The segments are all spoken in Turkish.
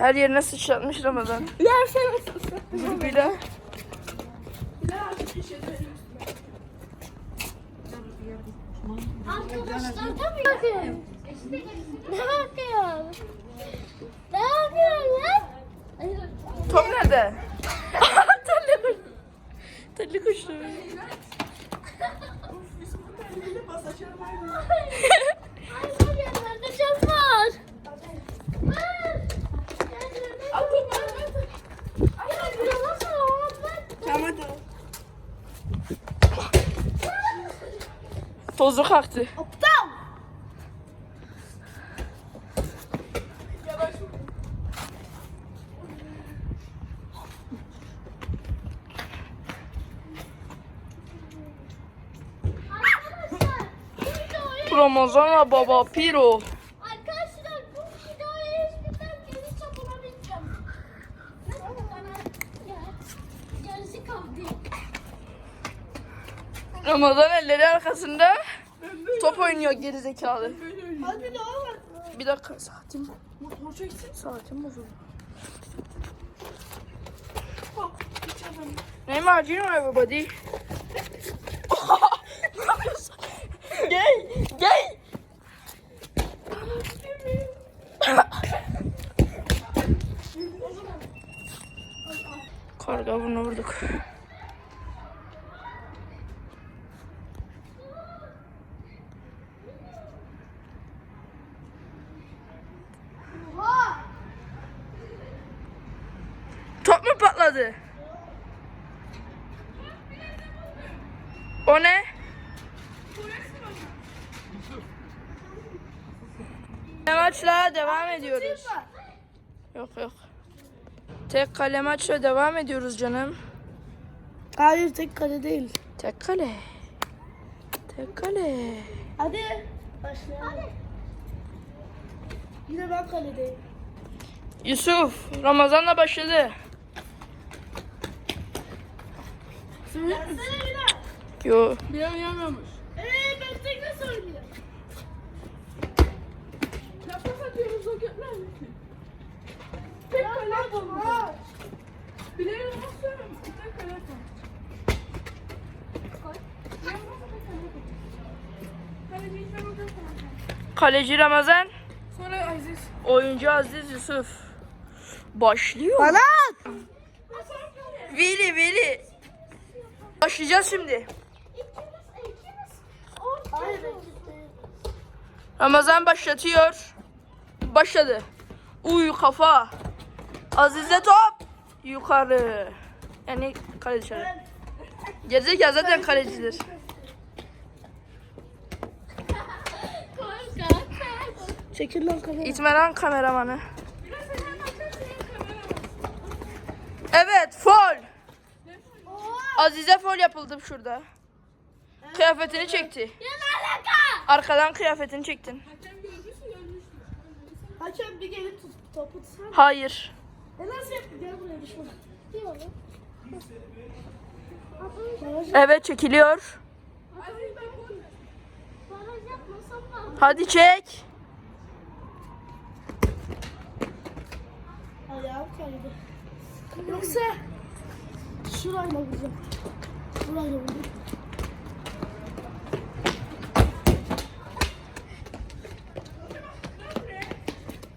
Her yerine sıçratmış Ramazan. Sus. Dur bir daha. Arkadaşlar tabii. Bakın. Ne bakıyorsun? Ne yapıyorsun lan? Top nerede? Telli kuş. Telli kuştu. Ay var ya nerede cam var? Ver. Ay bulamazsın. Tamam hadi. Tozu kalktı. Aptal. Videoyu- Ramazan'a baba piro. Arkadaşlar bu geri. Bana. Gerisi kaldı. Ramazan elleri arkasında. Top oynuyor gerizekalı. Hadi bir daha var. Bir dakika saatim. Motor çeksin. Saatim bozuldu. Neymar do you know everybody? ne? Gel, gel. Karga bunu vurduk. Oha! Top mu patladı? O ne? Maçla ediyoruz. Yok yok. Tek kale maçla devam ediyoruz canım. Hayır tek kale değil. Tek kale. Tek kale. Hadi. Başlayalım. Yine ben kaledeyim. Yusuf, Ramazan'la başladı. Yo. Bir an yemiyormuş. Eee ben tek nasıl oynayayım? Yaprak atıyoruz o götler misin? Tek kale yapalım. Bileğine nasıl Tek kale yapalım. Kaleci işte burada Kaleci Ramazan, Sonra Aziz. oyuncu Aziz Yusuf. Başlıyor. Bana! Veli, Veli. Başlayacağız şimdi. Ramazan başlatıyor. Başladı. Uy kafa. Aziz'e top. Yukarı. Yani kale dışarı. Gerizekalı zaten kalecidir. Çekil lan kamera. İtme lan kameramanı. Evet, fol. Azize fol yapıldı şurada. Kıyafetini çekti. Arkadan kıyafetini çektin. Hakem bir gelip tut, topu tutsana. Hayır. E nasıl yaptın? Gel buraya. Yavaş. Evet çekiliyor. Hadi çek. Ayağım kaydı. Yoksa şurayla vuracağım. Burayla vuracağım.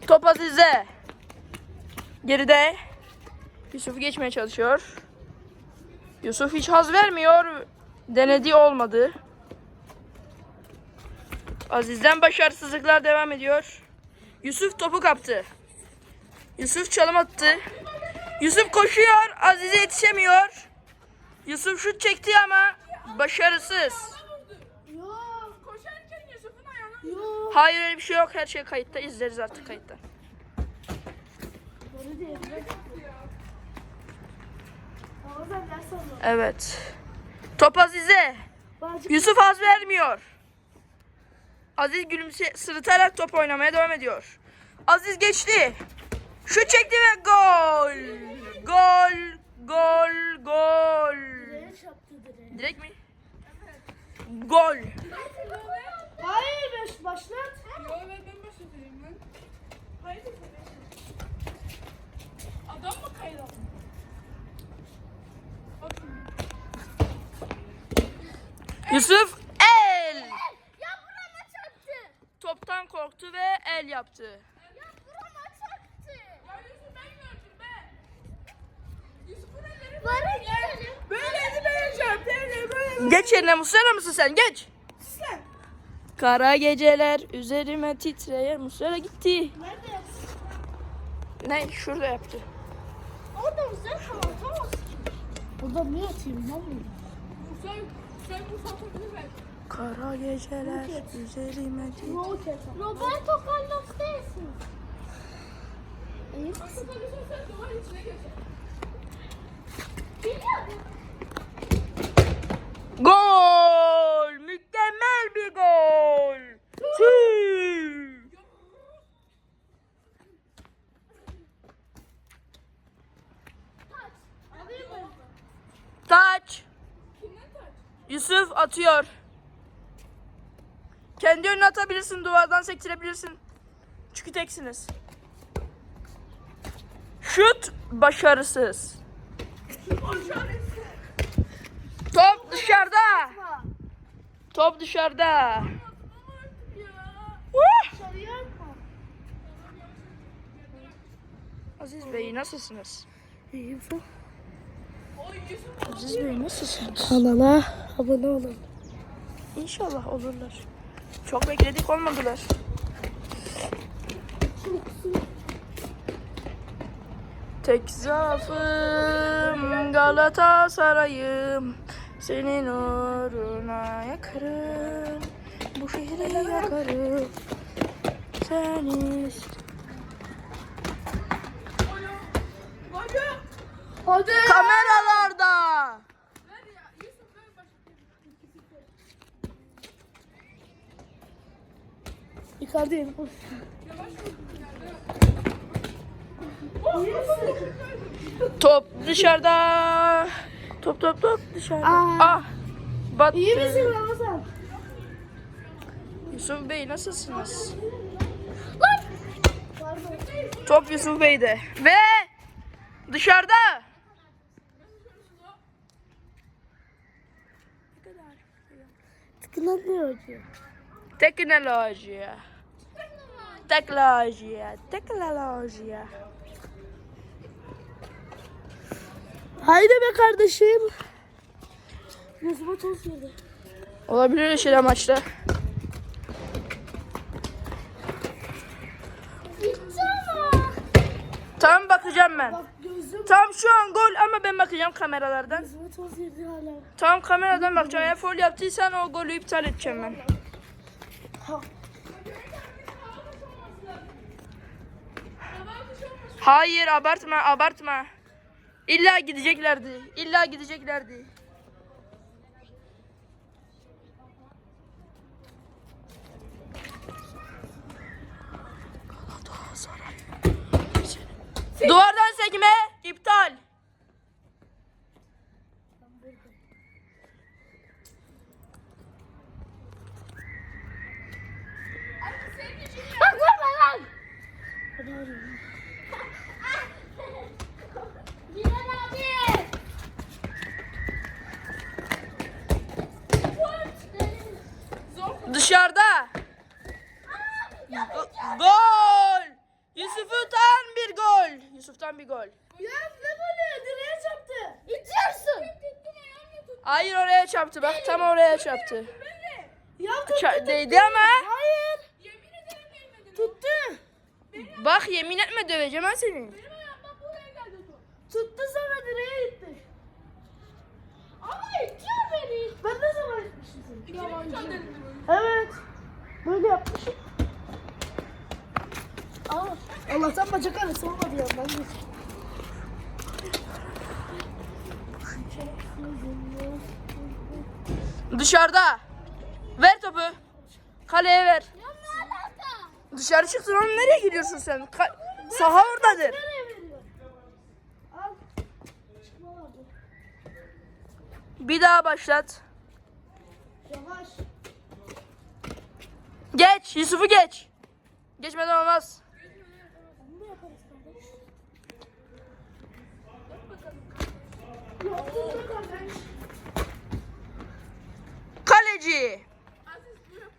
Top Azize. Geride. Yusuf geçmeye çalışıyor. Yusuf hiç haz vermiyor. Denediği olmadı. Aziz'den başarısızlıklar devam ediyor. Yusuf topu kaptı. Yusuf çalım attı. Yusuf koşuyor. Aziz'e yetişemiyor. Yusuf şut çekti ama başarısız. Yok. Koşarken Yusuf'un ayağına. Yok. Hayır öyle bir şey yok. Her şey kayıtta. İzleriz artık kayıtta. Evet. Top Aziz'e. Yusuf az vermiyor. Aziz gülümse sırıtarak top oynamaya devam ediyor. Aziz geçti. Şu çekti ve gol. Gol, gol, gol. Direkt mi? Gol. Hayır başlat. Adam mı kaydı? Yusuf el. Ya burama çarptı. Toptan korktu ve el yaptı. Bana gidelim. Böyle Geç yerine Muslera mısın sen? Geç. sen. Kara geceler üzerime titreyen Muslera gitti. Nerede? Ne? Şurada yaptı. Orada mısın? Tamam tamam. Burada niye atayım lan bunu? Sen, sen bu satabilir belki. Kara geceler üzerime titreyen Roberto Carlos değilsin. İyi Aslında bir şey sen duvarın içine geçer. Biliyorum. Gol! Mükemmel bir gol! Taç? Yusuf atıyor. Kendi önüne atabilirsin, duvardan sektirebilirsin. Çünkü teksiniz. Şut başarısız. Top dışarıda. Top dışarıda. Aziz Bey nasılsınız? İyiyim. Aziz Bey nasılsınız? Kanala abone olun. İnşallah olurlar. Çok bekledik olmadılar. Tek zaafım Galatasaray'ım Senin uğruna yakarım Bu şehri yakarım Sen ist- Hadi. Kameralarda Ver ya. Yusuf ver başka. Icardi'yim. Top dışarıda Top top top dışarıda Aa. Ah Battı İyi misin Ramazan? Yusuf Bey nasılsınız? Lan. Top Yusuf Bey'de. Ve dışarıda. Tıklanıyor hocam. Teknoloji. Teknoloji. Teknoloji. Haydi be kardeşim. Gözüme toz. Olabilir öyle şeyler maçta. Tam bakacağım ben. Bak gözüm. Tam şu an gol ama ben bakacağım kameralardan. Gözüme toz girdi hala. Tam kameradan bakacağım. Eğer foul yaptıysan o golü iptal edeceğim ben. Ha. Hayır abartma abartma. İlla gideceklerdi. İlla gideceklerdi. Duvardan sekme iptal. Bak vurma lan. Hadi hadi. Bilal abi. Dışarıda. Go- Gol. Yusuf'tan bir gol. Yusuf'tan bir gol. Ya ne böyle direğe çarptı. İtiyorsun. Hayır oraya çarptı bak tam oraya çarptı. Ya tuttu. Değdi ama. Hayır. Yemin ederim değmedi. Tuttu. Bak yemin etme döveceğim ben seni. Tuttu sonra direğe gitti. Ama itiyor beni. Ben ne zaman itmişim seni? Evet. Böyle yapmışım. Aa, Allah'tan bacak arası olmadı yandan geç. Dışarıda. Ver topu. Kaleye ver. Ya ne alaka? Dışarı çıktın oğlum nereye gidiyorsun sen? Ka- saha oradadır. Nereye veriyor? Al. Çıkma vardı. Bir daha başlat. Yavaş. Geç Yusuf'u geç. Geçmeden olmaz. Bunu da yaparız kardeş. Yaptın da kardeş. Kale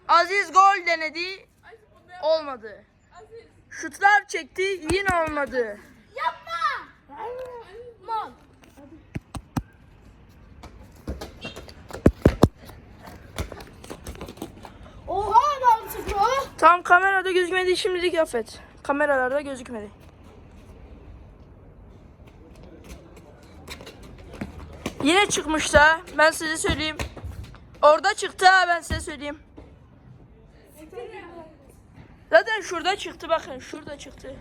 Aziz gol denedi. Olmadı. Aziz. Şutlar çekti. Yine olmadı. Yapma. Mal. Tam kamerada gözükmedi. Şimdilik affet. Kameralarda gözükmedi. Yine çıkmış da ben size söyleyeyim. Orada çıktı ha ben size söyleyeyim. Zaten şurada çıktı bakın şurada çıktı.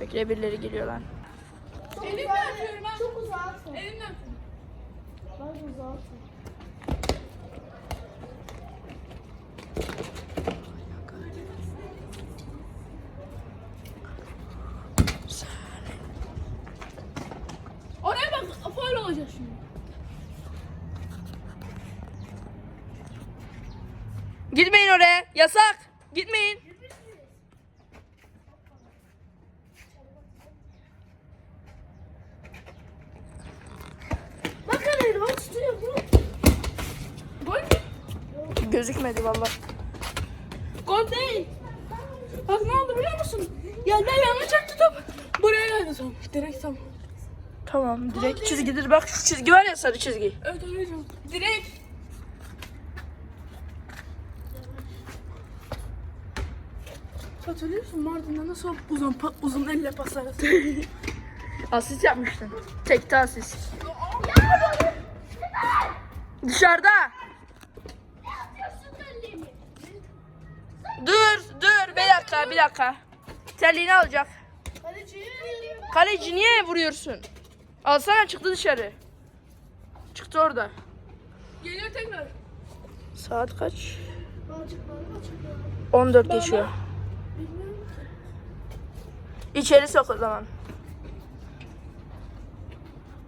Bekle birileri geliyor lan. Elimle atıyorum ha. Çok. Elimle atıyorum. Ben uzağa atma. Oraya bak. Olacak şimdi. Gitmeyin oraya. Yasak. Gitmeyin. Bakın elime tutuyor. Gol mü? Gözükmedi vallahi. Gol değil. Bak ne oldu biliyor musun? Yerden yanlış çaktı top. Buraya geldi top. Direkt tam. Tamam direkt çizgidir. Bak şu çizgi var ya sarı çizgi. Evet diyorum. Direkt. Hatırlıyorsun Mardin'de nasıl uzun pa- uzun elle pas arası. Asist yapmıştın. Tekte asist. Dışarıda. Dur dur bir dakika bir dakika. Terliğini alacak. Kaleci. Kaleci niye vuruyorsun? Alsana çıktı dışarı. Çıktı orada. Geliyor tekrar. Saat kaç? Açıkları açıkları. 14 geçiyor. İçeri sok o zaman.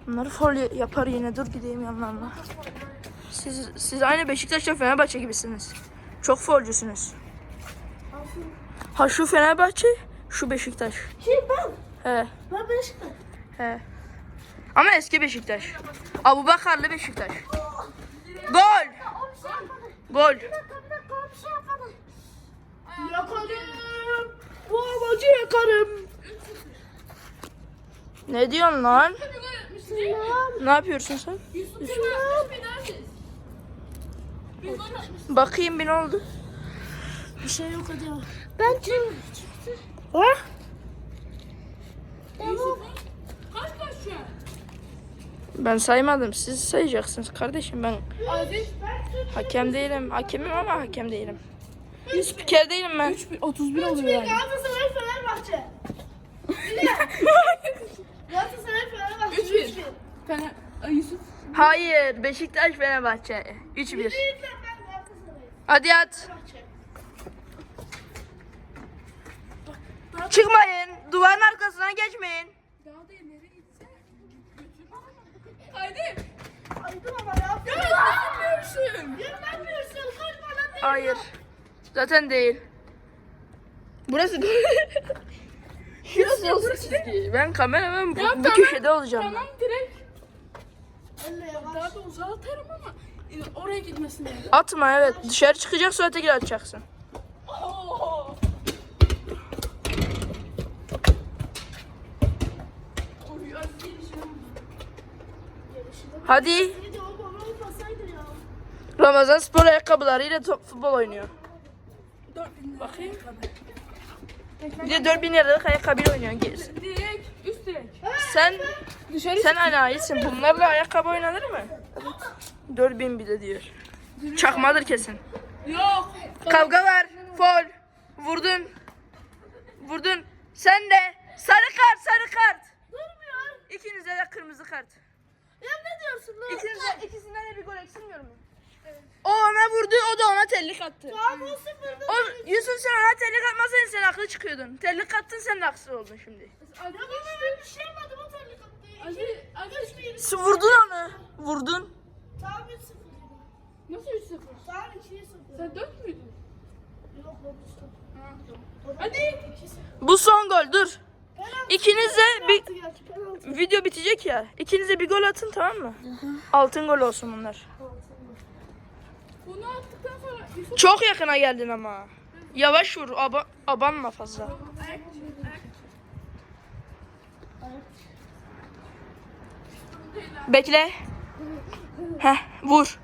Bunları folyo yapar yine. Dur gideyim yanlarına. Siz, siz aynı Beşiktaş'la Fenerbahçe gibisiniz. Çok folcusunuz. Ha şu Fenerbahçe, şu Beşiktaş. Kim ben? He, Ben Beşiktaş. he. Ama eski Beşiktaş. Abu Bakarlı Beşiktaş. Gol! Gol! Yakarım. Bu amacı yakarım. Ne diyorsun lan? Ne yapıyorsun sen? Bakayım bir ne oldu? Bir şey yok hadi. Ben kim? Ha? Yusuf'un kaç kaç şu an? Ben saymadım. Siz sayacaksınız kardeşim. Ben hakem değilim. Hakemim ama hakem değilim. Spiker değilim ben. 31 oluyor yani. Galatasaray Fenerbahçe. Galatasaray Fenerbahçe. Üç bir. Fener, Ay, Yusuf. Hayır. Beşiktaş Fenerbahçe. 3-1. Ben Galatasaray'ım. Hadi at. Çıkmayın. Duvarın arkasına geçmeyin. Daha da ileri gitse. Haydi. Aydın ama ya. Ya ne yapıyorsun? Yönlenmiyorsun. Kaç bana değil. Hayır. Zaten değil. Burası Şurası olsun çizgi. Ben kameraman bu, bu köşede olacağım. Tamam direkt. Daha da uzağa atarım ama e, oraya gitmesin. Atma evet. Dışarı çıkacak sonra tekrar atacaksın. Hadi. Ramazan spor ayakkabılarıyla top futbol oynuyor. Dört bin lira. Bakayım. Bir de 4000 liralık ayakkabıyla oynuyor. Gez. Direkt, üst direkt. Sen Dışarı sen anayisin. Bunlarla ayakkabı oynanır mı? 4000 bir de diyor. Çakmadır kesin. Yok. Kavga var. Fol. Vurdun. Vurdun. Sen de. Sarı kart, sarı kart. Durmuyor. İkinize de kırmızı kart. Ya ne diyorsun lan? İkinize, ikisinden de bir gol eksilmiyor mu? O ona vurdu, o da ona tellik attı. Tamam o sıfırdı. O, Yusuf sen ona tellik atmasaydın sen haklı çıkıyordun. Tellik attın sen de haksız oldun şimdi. Ya baba ben bir şey yapmadım o terlik attı. İki bir. Sen vurdun onu. Vurdun. Tamam 3 sıfır. Nasıl 3 0? Tamam 2 sıfır. Sen 4 müydün? Yok lan 3 sıfır. Ha, tamam. Hadi. 2 sıfır. Bu son gol dur. Penaltı. İkiniz de bir video bitecek ya. İkiniz de bir gol atın tamam mı? Altın gol olsun bunlar. Bunu attıktan sonra Yusuf Çok yakına geldin ama. Yavaş vur. Aba, abanma fazla. ayak ayak Bekle. Heh, vur.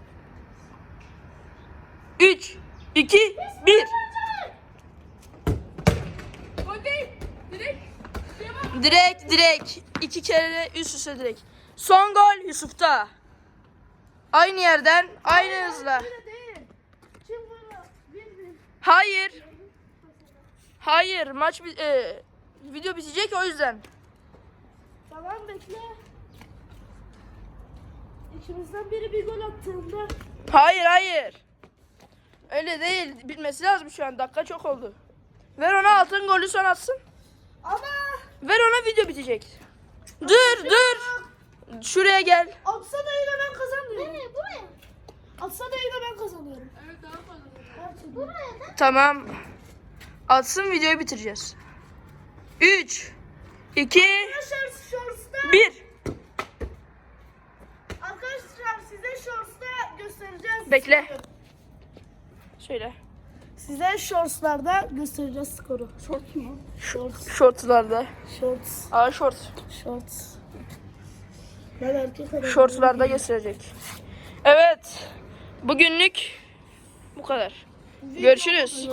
3 2 1 O değil. Direkt. Direkt direkt iki kere üst üste direkt. Son gol Yusuf'ta. Aynı yerden aynı hızla. Bir bir. Hayır. Hayır maç e, video bitecek o yüzden. Tamam bekle. İkimizden biri bir gol attığında Hayır hayır. Öyle değil. Bitmesi lazım şu an. Dakika çok oldu. Ver ona altın golü son atsın. ama Ver ona video bitecek. Dur dur. Şuraya gel. atsa da yine ben kazanıyorum. Nereye? Buraya. Atsa da yine ben kazanıyorum. Evet daha fazla. Buraya da. Tamam. Atsın videoyu bitireceğiz. 3 2 Arkadaşlar Shorts'ta 1 Arkadaşlar size Shorts'ta göstereceğiz. Bekle. Söyle. Size Shorts'larda göstereceğiz skoru. Short mu? Shorts. Şortlarda. Shorts. Aa şort. Shorts. Ben erkek adamım. Şortlarda gösterecek. Evet. Bugünlük bu kadar. Görüşürüz.